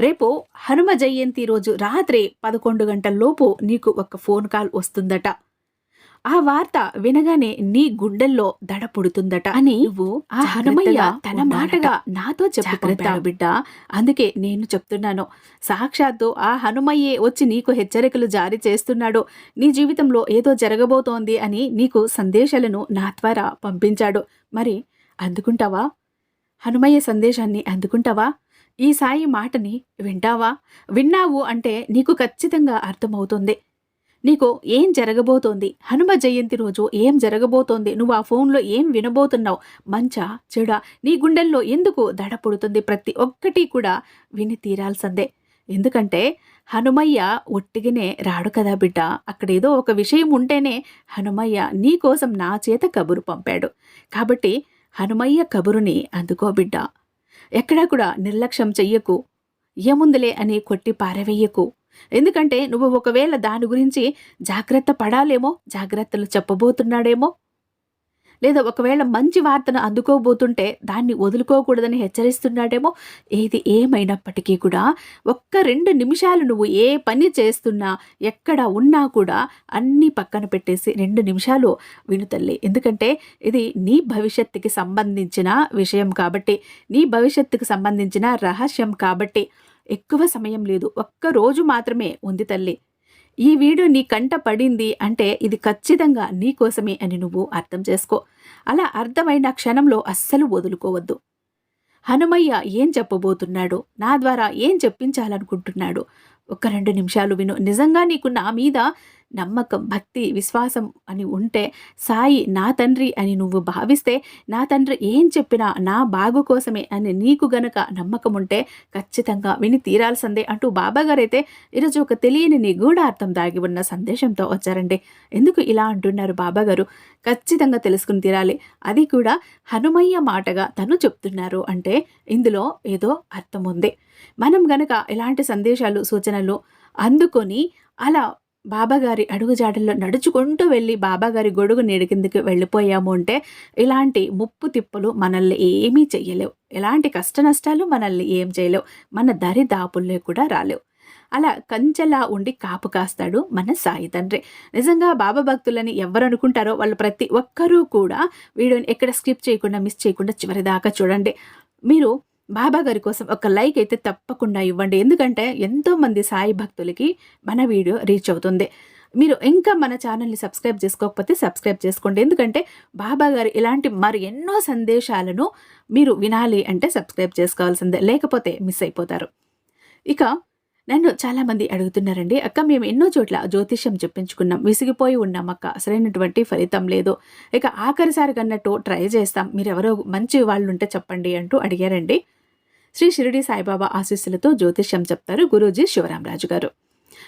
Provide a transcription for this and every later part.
రేపు హనుమ జయంతి రోజు రాత్రి పదకొండు గంటల లోపు నీకు ఒక ఫోన్ కాల్ వస్తుందట. ఆ వార్త వినగానే నీ గుండెల్లో దడ పుడుతుందట అని నువ్వు ఆ హనుమయ్య తన మాటగా నాతో చెప్పాడు బిడ్డ. అందుకే నేను చెప్తున్నాను. సాక్షాత్తు ఆ హనుమయ్యే వచ్చి నీకు హెచ్చరికలు జారీ చేస్తున్నాడు. నీ జీవితంలో ఏదో జరగబోతోంది అని నీకు సందేశాలను నా ద్వారా పంపించాడు. మరి అందుకుంటావా? హనుమయ్య సందేశాన్ని అందుకుంటావా? ఈ సాయి మాటని వింటావా? విన్నావు అంటే నీకు ఖచ్చితంగా అర్థమవుతుంది. నీకు ఏం జరగబోతోంది? హనుమ జయంతి రోజు ఏం జరగబోతోంది? నువ్వు ఆ ఫోన్లో ఏం వినబోతున్నావు? మంచా? చెడా? నీ గుండెల్లో ఎందుకు దడ పుడుతుంది ప్రతి ఒక్కటి కూడా విని తీరాల్సిందే. ఎందుకంటే హనుమయ్య ఒట్టిగానే రాడు కదా బిడ్డ. అక్కడేదో ఒక విషయం ఉంటేనే హనుమయ్య నీ కోసం నా చేత కబురు పంపాడు. కాబట్టి హనుమయ్య కబురుని అందుకో బిడ్డ. ఎక్కడా కూడా నిర్లక్ష్యం చెయ్యకు. ఏముందిలే అని కొట్టి పారవేయకు. ఎందుకంటే నువ్వు ఒకవేళ దాని గురించి జాగ్రత్త పడాలేమో జాగ్రత్తలు చెప్పబోతున్నాడేమో లేదా ఒకవేళ మంచి వార్తను అందుకోబోతుంటే దాన్ని వదులుకోకూడదని హెచ్చరిస్తున్నాడేమో. ఏది ఏమైనప్పటికీ కూడా ఒక్క రెండు నిమిషాలు నువ్వు ఏ పని చేస్తున్నా ఎక్కడ ఉన్నా కూడా అన్నీ పక్కన పెట్టేసి రెండు నిమిషాలు విను తల్లి. ఎందుకంటే ఇది నీ భవిష్యత్తుకి సంబంధించిన విషయం కాబట్టి నీ భవిష్యత్తుకు సంబంధించిన రహస్యం కాబట్టి ఎక్కువ సమయం లేదు. ఒక్క రోజు మాత్రమే ఉంది తల్లి. ఈ వీడియో నీ కంట పడింది అంటే ఇది ఖచ్చితంగా నీ కోసమే అని నువ్వు అర్థం చేసుకో. అలా అర్థమైన క్షణంలో అస్సలు వదులుకోవద్దు. హనుమయ్య ఏం చెప్పబోతున్నాడు? నా ద్వారా ఏం చెప్పించాలనుకుంటున్నాడు? ఒక రెండు నిమిషాలు విను. నిజంగా నీకు నా మీద నమ్మకం భక్తి విశ్వాసం అని ఉంటే సాయి నా తండ్రి అని నువ్వు భావిస్తే నా తండ్రి ఏం చెప్పినా నా బాగు కోసమే అని నీకు గనక నమ్మకం ఉంటే ఖచ్చితంగా విని తీరాల్సిందే అంటూ బాబాగారు అయితే ఈరోజు ఒక తెలియని నిగూఢార్థం దాగి ఉన్న సందేశంతో వచ్చారండి. ఎందుకు ఇలా అంటున్నారు బాబాగారు ఖచ్చితంగా తెలుసుకుని తీరాలి. అది కూడా హనుమయ్య మాటగా తను చెప్తున్నారు అంటే ఇందులో ఏదో అర్థం ఉంది. మనం గనక ఇలాంటి సందేశాలు సూచనలు అందుకొని అలా బాబాగారి అడుగుజాడల్లో నడుచుకుంటూ వెళ్ళి బాబాగారి గొడుగు నీడి కిందకి వెళ్ళిపోయాము అంటే ఇలాంటి ముప్పు తిప్పులు మనల్ని ఏమీ చెయ్యలేవు. ఎలాంటి కష్ట నష్టాలు మనల్ని ఏం చేయలేవు మన దరి దాపుల్లో కూడా రాలేవు. అలా కంచెలా ఉండి కాపు కాస్తాడు మన సాయి తండ్రి. నిజంగా బాబా భక్తులని ఎవరు అనుకుంటారో వాళ్ళు ప్రతి ఒక్కరూ కూడా వీడియోని ఎక్కడ స్కిప్ చేయకుండా మిస్ చేయకుండా చివరిదాకా చూడండి. మీరు బాబా గారి కోసం ఒక లైక్ అయితే తప్పకుండా ఇవ్వండి. ఎందుకంటే ఎంతోమంది సాయి భక్తులకి మన వీడియో రీచ్ అవుతుంది. మీరు ఇంకా మన ఛానల్ని సబ్స్క్రైబ్ చేసుకోకపోతే సబ్స్క్రైబ్ చేసుకోండి. ఎందుకంటే బాబా గారు ఇలాంటి మరి ఎన్నో సందేశాలను మీరు వినాలి అంటే సబ్స్క్రైబ్ చేసుకోవాల్సిందే. లేకపోతే మిస్ అయిపోతారు. ఇక నన్ను చాలామంది అడుగుతున్నారండి అక్క మేము ఎన్నో చోట్ల జ్యోతిష్యం చెప్పించుకున్నాం. విసిగిపోయి ఉన్నాం అక్క. అసలైనటువంటి ఫలితం లేదు. ఇక ఆఖరిసారి కన్నట్టు ట్రై చేస్తాం. మీరు ఎవరో మంచి వాళ్ళు ఉంటే చెప్పండి అంటూ అడిగారండి. శ్రీ షిరిడి సాయిబాబా ఆశీస్సులతో జ్యోతిష్యం చెప్తారు గురూజీ శివరామరాజు గారు.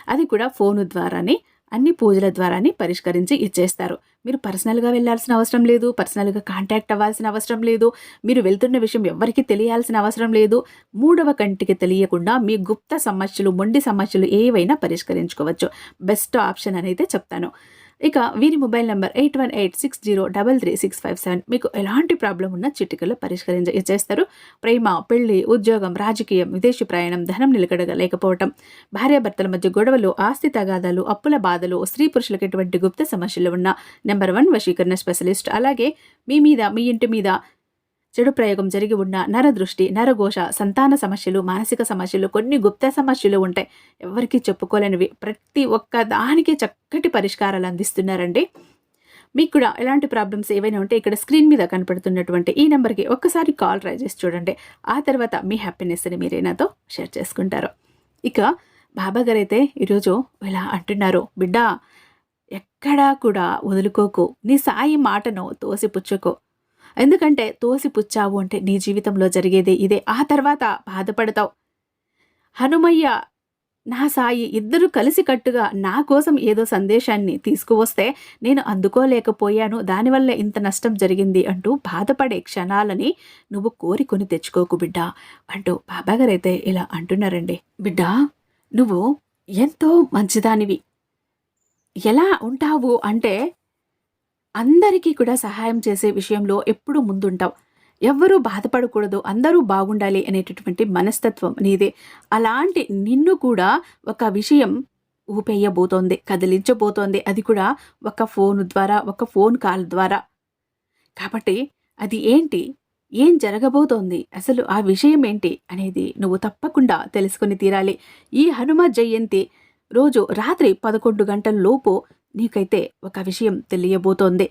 అది కూడా ఫోను ద్వారానే అన్ని పూజల ద్వారానే పరిష్కరించి ఇచ్చేస్తారు. మీరు పర్సనల్గా వెళ్ళాల్సిన అవసరం లేదు పర్సనల్గా కాంటాక్ట్ అవ్వాల్సిన అవసరం లేదు మీరు వెళ్తున్న విషయం ఎవరికి తెలియాల్సిన అవసరం లేదు మూడవ కంటికి తెలియకుండా మీ గుప్త సమస్యలు మొండి సమస్యలు ఏవైనా పరిష్కరించుకోవచ్చు. బెస్ట్ ఆప్షన్ అనేది చెప్తాను. ఇక వీరి mobile number eight one eight six zero double three six five seven. మీకు ఎలాంటి ప్రాబ్లం ఉన్నా చిటికలో పరిష్కరించ చేస్తారు. ప్రేమ పెళ్ళి ఉద్యోగం రాజకీయం విదేశీ ప్రయాణం ధనం నిలకడగా లేకపోవటం భార్యాభర్తల మధ్య గొడవలు ఆస్తి తగాదాలు అప్పుల బాధలు స్త్రీ పురుషులకు ఎటువంటి గుప్త సమస్యలు ఉన్న నెంబర్ వన్ వశీకరణ స్పెషలిస్ట్. అలాగే మీ మీద మీ ఇంటి మీద చెడు ప్రయోగం జరిగి ఉన్న నరదృష్టి నరఘోష సంతాన సమస్యలు మానసిక సమస్యలు కొన్ని గుప్త సమస్యలు ఉంటాయి. ఎవరికీ చెప్పుకోలేనివి. ప్రతి ఒక్క దానికి చక్కటి పరిష్కారాలు అందిస్తున్నారండి. మీకు కూడా ఎలాంటి ప్రాబ్లమ్స్ ఏవైనా ఉంటే ఇక్కడ స్క్రీన్ మీద కనపడుతున్నటువంటి ఈ నెంబర్కి ఒక్కసారి కాల్ ట్రై చేసి చూడండి. ఆ తర్వాత మీ హ్యాపీనెస్ని మీరే నాతో షేర్ చేసుకుంటారు. ఇక బాబా గారు అయితే ఈరోజు ఇలా అంటున్నారు. బిడ్డ ఎక్కడా కూడా వదులుకోకు. నీ సాయి మాటను తోసిపుచ్చుకో. ఎందుకంటే తోసిపుచ్చావు అంటే నీ జీవితంలో జరిగేదే ఇదే. ఆ తర్వాత బాధపడతావు. హనుమయ్య నా సాయి ఇద్దరు కలిసికట్టుగా నా కోసం ఏదో సందేశాన్ని తీసుకువస్తే నేను అందుకోలేకపోయాను. దానివల్ల ఇంత నష్టం జరిగింది అంటూ బాధపడే క్షణాలని నువ్వు కోరికొని తెచ్చుకోకు బిడ్డ. అంటూ బాబాగారైతే ఇలా అంటున్నారండి. బిడ్డ నువ్వు ఎంతో మంచిదానివి. ఎలా ఉంటావు అంటే అందరికీ కూడా సహాయం చేసే విషయంలో ఎప్పుడు ముందుంటావు. ఎవ్వరూ బాధపడకూడదు. అందరూ బాగుండాలి అనేటటువంటి మనస్తత్వం నీదే. అలాంటి నిన్ను కూడా ఒక విషయం ఊపేయబోతోంది కదిలించబోతోంది. అది కూడా ఒక ఫోన్ ద్వారా ఒక ఫోన్ కాల్ ద్వారా. కాబట్టి అది ఏంటి? ఏం జరగబోతోంది? అసలు ఆ విషయం ఏంటి? అనేది నువ్వు తప్పకుండా తెలుసుకుని తీరాలి. ఈ హనుమ జయంతి రోజు రాత్రి పదకొండు గంటల లోపు నీకైతే ఒక విషయం తెలియబోతోంది.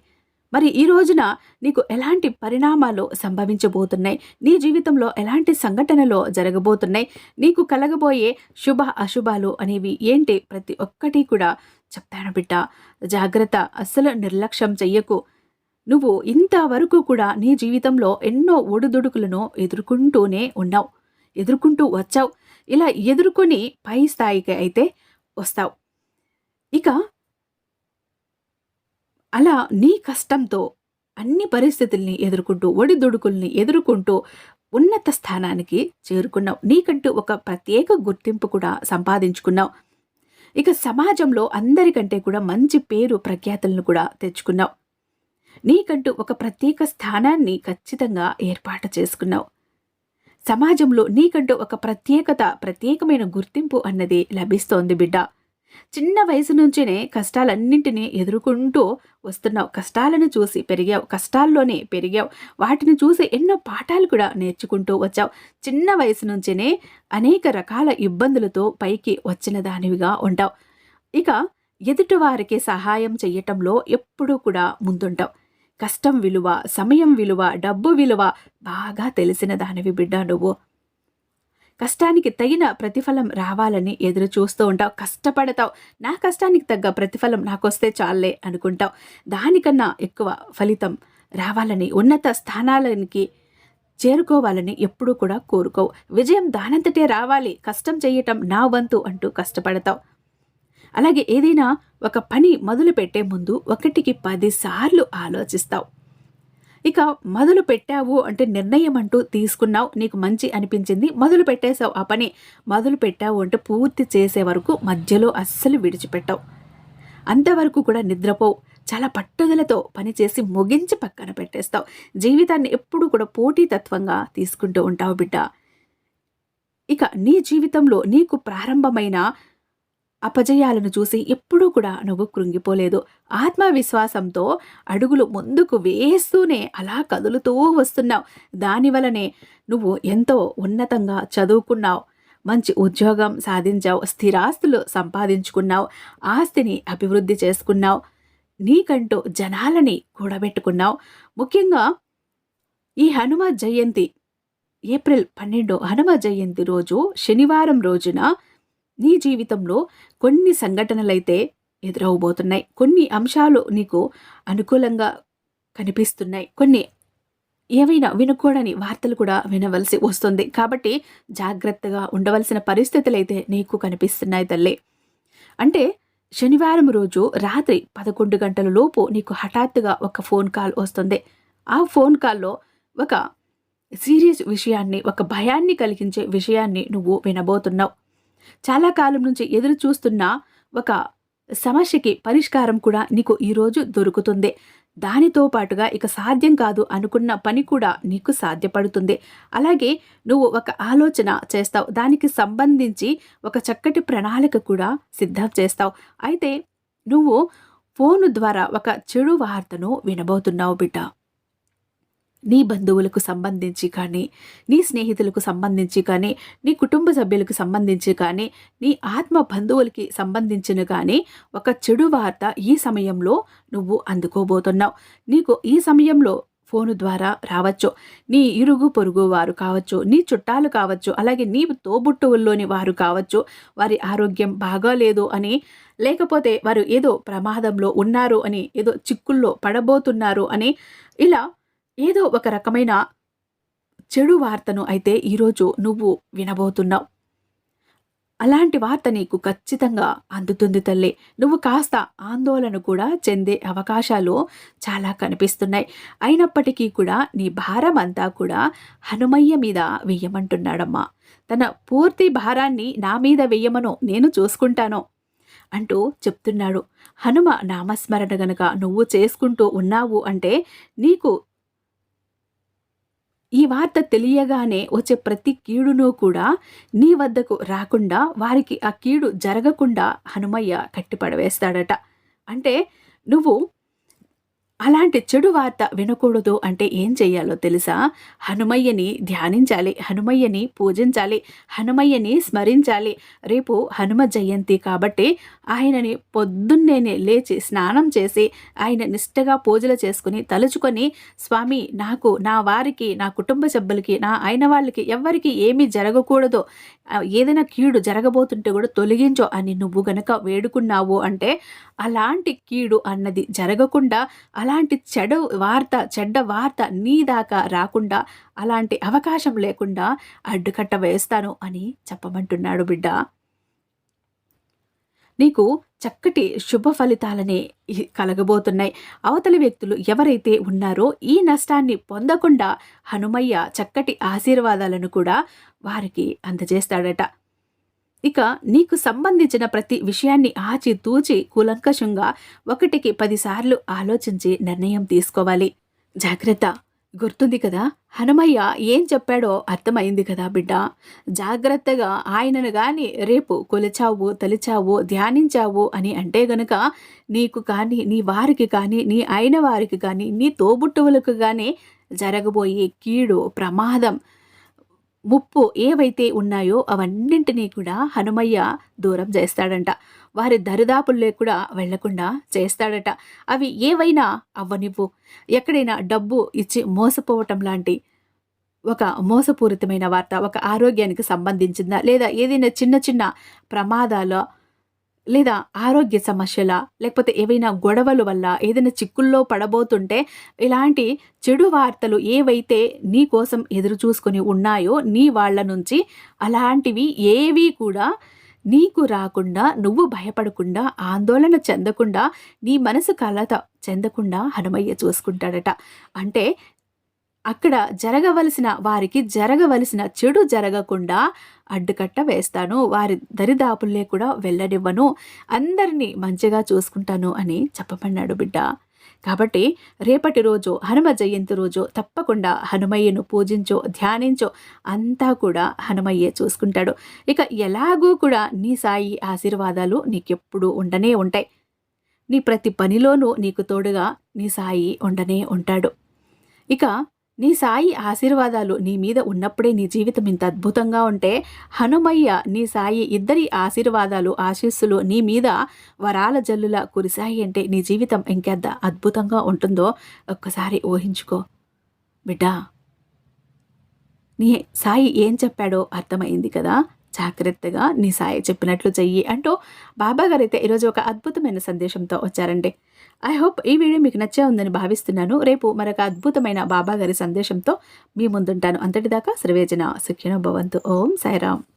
మరి ఈ రోజున నీకు ఎలాంటి పరిణామాలు సంభవించబోతున్నాయి? నీ జీవితంలో ఎలాంటి సంఘటనలు జరగబోతున్నాయి? నీకు కలగబోయే శుభ అశుభాలు అనేవి ఏంటి? ప్రతి ఒక్కటి కూడా చెప్తాను బిడ్డ. జాగ్రత్త అస్సలు నిర్లక్ష్యం చెయ్యకు. నువ్వు ఇంతవరకు కూడా నీ జీవితంలో ఎన్నో ఒడిదుడుకులను ఎదుర్కొంటూనే ఉన్నావు. ఎదుర్కొంటూ వచ్చావు. ఇలా ఎదుర్కొని పై స్థాయికి అయితే వస్తావు. ఇక అలా నీ కష్టంతో అన్ని పరిస్థితుల్ని ఎదుర్కొంటూ ఒడిదుడుకుల్ని ఎదుర్కొంటూ ఉన్నత స్థానానికి చేరుకున్నావు. నీకంటూ ఒక ప్రత్యేక గుర్తింపు కూడా సంపాదించుకున్నావు. ఇక సమాజంలో అందరికంటే కూడా మంచి పేరు ప్రఖ్యాతులను కూడా తెచ్చుకున్నావు. నీకంటూ ఒక ప్రత్యేక స్థానాన్ని ఖచ్చితంగా ఏర్పాటు చేసుకున్నావు. సమాజంలో నీకంటూ ఒక ప్రత్యేకత ప్రత్యేకమైన గుర్తింపు అన్నది లభిస్తోంది బిడ్డ. చిన్న వయసు నుంచినే కష్టాలన్నింటినీ ఎదుర్కొంటూ వస్తున్నావు. కష్టాలను చూసి పెరిగావు. కష్టాల్లోనే పెరిగావు. వాటిని చూసి ఎన్నో పాఠాలు కూడా నేర్చుకుంటూ వచ్చావు. చిన్న వయసు నుంచినే అనేక రకాల ఇబ్బందులతో పైకి వచ్చిన దానివిగా ఉంటావు. ఇక ఎదుటివారికి సహాయం చెయ్యటంలో ఎప్పుడూ కూడా ముందుంటావు. కష్టం విలువ సమయం విలువ డబ్బు విలువ బాగా తెలిసిన దానివి బిడ్డ నువ్వు. కష్టానికి తగిన ప్రతిఫలం రావాలని ఎదురు చూస్తూ ఉంటావు. కష్టపడతావు. నా కష్టానికి తగ్గ ప్రతిఫలం నాకొస్తే చాలే అనుకుంటావు. దానికన్నా ఎక్కువ ఫలితం రావాలని ఉన్నత స్థానాలకి చేరుకోవాలని ఎప్పుడూ కూడా కోరుకోవు. విజయం దానంతటే రావాలి. కష్టం చేయటం నా వంతు అంటూ కష్టపడతావు. అలాగే ఏదైనా ఒక పని మొదలు పెట్టే ముందు ఒకటికి పదిసార్లు ఆలోచిస్తావు. ఇక మొదలు పెట్టావు అంటే నిర్ణయం అంటూ తీసుకున్నావు. నీకు మంచి అనిపించింది. మొదలు పెట్టేశావు. ఆ పని మొదలు పెట్టావు అంటే పూర్తి చేసే వరకు మధ్యలో అస్సలు విడిచిపెట్టావు. అంతవరకు కూడా నిద్రపోవు. చాలా పట్టుదలతో పనిచేసి ముగించి పక్కన పెట్టేస్తావు. జీవితాన్ని ఎప్పుడు కూడా పోటీతత్వంగా తీసుకుంటూ ఉంటావు బిడ్డ. ఇక నీ జీవితంలో నీకు ప్రారంభమైన అపజయాలను చూసి ఎప్పుడూ కూడా నువ్వు కృంగిపోలేదు. ఆత్మవిశ్వాసంతో అడుగులు ముందుకు వేస్తూనే అలా కదులుతూ వస్తున్నావు. దానివలనే నువ్వు ఎంతో ఉన్నతంగా చదువుకున్నావు. మంచి ఉద్యోగం సాధించావు. స్థిరాస్తులు సంపాదించుకున్నావు. ఆస్తిని అభివృద్ధి చేసుకున్నావు. నీకంటూ జనాలని కూడబెట్టుకున్నావు. ముఖ్యంగా ఈ హనుమ జయంతి ఏప్రిల్ పన్నెండు హనుమ జయంతి రోజు శనివారం రోజున నీ జీవితంలో కొన్ని సంఘటనలైతే ఎదురవబోతున్నాయి. కొన్ని అంశాలు నీకు అనుకూలంగా కనిపిస్తున్నాయి. కొన్ని ఏవైనా వినుకోడని వార్తలు కూడా వినవలసి వస్తుంది. కాబట్టి జాగ్రత్తగా ఉండవలసిన పరిస్థితులు అయితే నీకు కనిపిస్తున్నాయి తల్లి. అంటే శనివారం రోజు రాత్రి పదకొండు గంటల లోపు నీకు హఠాత్తుగా ఒక ఫోన్ కాల్ వస్తుంది. ఆ ఫోన్ కాల్లో ఒక సీరియస్ విషయాన్ని ఒక భయాన్ని కలిగించే విషయాన్ని నువ్వు వినబోతున్నావు. చాలా కాలం నుంచి ఎదురు చూస్తున్న ఒక సమస్యకి పరిష్కారం కూడా నీకు ఈరోజు దొరుకుతుంది. దానితో పాటుగా ఇక సాధ్యం కాదు అనుకున్న పని కూడా నీకు సాధ్యపడుతుంది. అలాగే నువ్వు ఒక ఆలోచన చేస్తావు. దానికి సంబంధించి ఒక చక్కటి ప్రణాళిక కూడా సిద్ధం చేస్తావు. అయితే నువ్వు ఫోను ద్వారా ఒక చెడు వార్తను వినబోతున్నావు బిడ్డ. నీ బంధువులకు సంబంధించి కానీ నీ స్నేహితులకు సంబంధించి కానీ నీ కుటుంబ సభ్యులకు సంబంధించి కానీ నీ ఆత్మ బంధువులకి సంబంధించిన కానీ ఒక చెడు వార్త ఈ సమయంలో నువ్వు అందుకోబోతున్నావు. నీకు ఈ సమయంలో ఫోను ద్వారా రావచ్చు. నీ ఇరుగు పొరుగు వారు కావచ్చు నీ చుట్టాలు కావచ్చు అలాగే నీ తోబుట్టువుల్లోని వారు కావచ్చు వారి ఆరోగ్యం బాగాలేదు అని లేకపోతే వారు ఏదో ప్రమాదంలో ఉన్నారు అని ఏదో చిక్కుల్లో పడబోతున్నారు అని ఇలా ఏదో ఒక రకమైన చెడు వార్తను అయితే ఈరోజు నువ్వు వినబోతున్నావు. అలాంటి వార్త నీకు ఖచ్చితంగా అందుతుంది తల్లి. నువ్వు కాస్త ఆందోళన కూడా చెందే అవకాశాలు చాలా కనిపిస్తున్నాయి. అయినప్పటికీ కూడా నీ భారం అంతా కూడా హనుమయ్య మీద వెయ్యమంటున్నాడమ్మా. తన పూర్తి భారాన్ని నా మీద వెయ్యమను నేను చూసుకుంటాను అంటూ చెప్తున్నాడు. హనుమ నామస్మరణ గనక నువ్వు చేసుకుంటూ ఉన్నావు అంటే నీకు ఈ వార్త తెలియగానే వచ్చే ప్రతి కీడును కూడా నీ వద్దకు రాకుండా వారికి ఆ కీడు జరగకుండా హనుమయ్య కట్టిపడవేస్తాడట. అంటే నువ్వు అలాంటి చెడు వార్త వినకూడదు అంటే ఏం చెయ్యాలో తెలుసా? హనుమయ్యని ధ్యానించాలి హనుమయ్యని పూజించాలి హనుమయ్యని స్మరించాలి. రేపు హనుమ జయంతి కాబట్టి ఆయనని పొద్దున్నేనే లేచి స్నానం చేసి ఆయన నిష్టగా పూజలు చేసుకుని తలుచుకొని స్వామి నాకు నా వారికి నా కుటుంబ సభ్యులకి నా ఆయన వాళ్ళకి ఎవ్వరికి ఏమీ జరగకూడదు. ఏదైనా కీడు జరగబోతుంటే కూడా తొలగించో అని నువ్వు గనక వేడుకున్నావు అంటే అలాంటి కీడు అన్నది జరగకుండా అలాంటి చెడ వార్త చెడ్డ వార్త నీ దాకా రాకుండా అలాంటి అవకాశం లేకుండా అడ్డుకట్ట వేస్తాను అని చెప్పమంటున్నాడు బిడ్డ. నీకు చక్కటి శుభ ఫలితాలనే కలగబోతున్నాయి. అవతలి వ్యక్తులు ఎవరైతే ఉన్నారో ఈ నష్టాన్ని పొందకుండా హనుమయ్య చక్కటి ఆశీర్వాదాలను కూడా వారికి అందజేస్తాడట. ఇక నీకు సంబంధించిన ప్రతి విషయాన్ని ఆచి తూచి కూలంకషంగా ఒకటికి పదిసార్లు ఆలోచించి నిర్ణయం తీసుకోవాలి. జాగ్రత్త. గుర్తుంది కదా హనుమయ్య ఏం చెప్పాడో అర్థమైంది కదా బిడ్డ. జాగ్రత్తగా ఆయనను గాని రేపు కొలిచావు తలిచావు ధ్యానించావు అని అంటే గనుక నీకు కానీ నీ వారికి కానీ నీ అయిన వారికి కానీ నీ తోబుట్టువులకు కానీ జరగబోయే కీడు ప్రమాదం ముప్పు ఏవైతే ఉన్నాయో అవన్నింటినీ కూడా హనుమయ్య దూరం చేస్తాడంట. వారి దరిదాపుల్లో కూడా వెళ్ళకుండా చేస్తాడట. అవి ఏవైనా అవ్వనివ్వు. ఎక్కడైనా డబ్బు ఇచ్చి మోసపోవటం లాంటి ఒక మోసపూరితమైన వార్త ఒక ఆరోగ్యానికి సంబంధించిందా లేదా ఏదైనా చిన్న చిన్న ప్రమాదాల లేదా ఆరోగ్య సమస్యల లేకపోతే ఏవైనా గొడవల వల్ల ఏదైనా చిక్కుల్లో పడబోతుంటే ఇలాంటి చెడు వార్తలు ఏవైతే నీ కోసం ఎదురు చూసుకొని ఉన్నాయో నీ వాళ్ళ నుంచి అలాంటివి ఏవి కూడా నీకు రాకుండా నువ్వు భయపడకుండా ఆందోళన చెందకుండా నీ మనసు కలత చెందకుండా హనుమయ్య చూసుకుంటాడట. అంటే అక్కడ జరగవలసిన వారికి జరగవలసిన చెడు జరగకుండా అడ్డుకట్ట వేస్తాను. వారి దరిదాపుల్లే కూడా వెళ్ళనివ్వను. అందరినీ మంచిగా చూసుకుంటాను అని చెప్పమన్నాడు బిడ్డ. కాబట్టి రేపటి రోజు హనుమ జయంతి రోజు తప్పకుండా హనుమయ్యను పూజించో ధ్యానించో అంతా కూడా హనుమయ్యే చూసుకుంటాడు. ఇక ఎలాగూ కూడా నీ సాయి ఆశీర్వాదాలు నీకెప్పుడు ఉండనే ఉంటాయి. నీ ప్రతి పనిలోనూ నీకు తోడుగా నీ సాయి ఉండనే ఉంటాడు. ఇక నీ సాయి ఆశీర్వాదాలు నీ మీద ఉన్నప్పుడే నీ జీవితం ఇంత అద్భుతంగా ఉంటే హనుమయ్య నీ సాయి ఇద్దరి ఆశీర్వాదాలు ఆశీస్సులు నీ మీద వరాల జల్లుల కురిసాయి అంటే నీ జీవితం ఇంకెంత అద్భుతంగా ఉంటుందో ఒక్కసారి ఊహించుకో. బిడ్డా నీ సాయి ఏం చెప్పాడో అర్థమైంది కదా? జాగ్రత్తగా నీ సాయి చెప్పినట్లు చెయ్యి అంటూ బాబా గారైతే ఈరోజు ఒక అద్భుతమైన సందేశంతో వచ్చారండి. ఐ హోప్ ఈ వీడియో మీకు నచ్చే ఉందని భావిస్తున్నాను. రేపు మరొక అద్భుతమైన బాబా గారి సందేశంతో మీ ముందుంటాను. అంతటిదాకా సర్వేజన శిక్షణ భవంతు. ఓం సాయిరామ్.